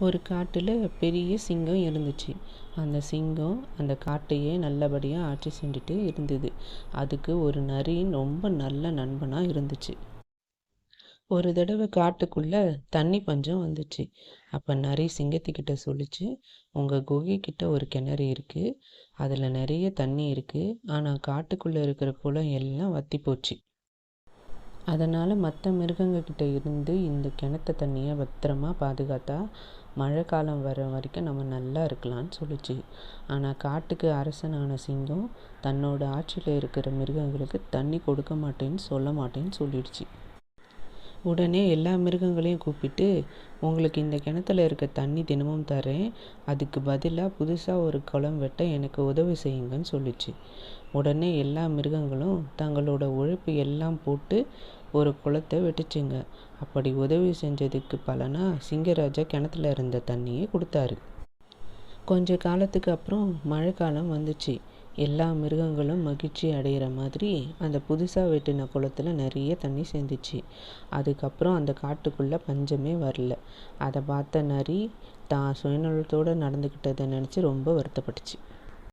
ஒரு காட்டில் பெரிய சிங்கம் இருந்துச்சு. அந்த சிங்கம் அந்த காட்டையே நல்லபடியாக ஆட்சி செஞ்சுட்டு இருந்தது. அதுக்கு ஒரு நரி ரொம்ப நல்ல நண்பனாக இருந்துச்சு. ஒரு தடவை காட்டுக்குள்ளே தண்ணி பஞ்சம் வந்துச்சு. அப்போ நரி சிங்கத்துக்கிட்ட சொல்லிச்சு உங்கள் குகைக்கிட்ட ஒரு கிணறு இருக்குது அதில் நிறைய தண்ணி இருக்குது ஆனால் காட்டுக்குள்ளே இருக்கிற குளம் எல்லாம் வற்றி போச்சு. அதனால் மற்ற மிருகங்கக்கிட்ட இருந்து இந்த கிணத்து தண்ணியை பத்திரமா பாதுகாத்தா மழை காலம் வர வரைக்கும் நம்ம நல்லா இருக்கலாம்னு சொல்லிச்சு. ஆனால் காட்டுக்கு அரசனான சிங்கம் தன்னோட ஆட்சியில் இருக்கிற மிருகங்களுக்கு தண்ணி கொடுக்க மாட்டேன்னு சொல்ல மாட்டேன்னு சொல்லிடுச்சு. உடனே எல்லா மிருகங்களையும் கூப்பிட்டு உங்களுக்கு இந்த கிணத்துல இருக்க தண்ணி தினமும் தரேன். அதுக்கு பதிலாக புதுசாக ஒரு குளம் வெட்ட எனக்கு உதவி செய்யுங்கன்னு சொல்லிச்சு. உடனே எல்லா மிருகங்களும் தங்களோட உழைப்பு எல்லாம் போட்டு ஒரு குளத்தை வெட்டுச்சுங்க. அப்படி உதவி செஞ்சதுக்கு பலனாக சிங்கராஜா கிணத்துல இருந்த தண்ணியை கொடுத்தாரு. கொஞ்ச காலத்துக்கு அப்புறம் மழைக்காலம் வந்துச்சு. எல்லா மிருகங்களும் மகிழ்ச்சி அடைகிற மாதிரி அந்த புதுசாக வெட்டின குளத்துல நிறைய தண்ணி சேர்ந்துச்சு. அதுக்கப்புறம் அந்த காட்டுக்குள்ளே பஞ்சமே வரல. அதை பார்த்த நரி தான் சுயநலத்தோடு நடந்துக்கிட்டதை நினச்சி ரொம்ப வருத்தப்பட்டுச்சு.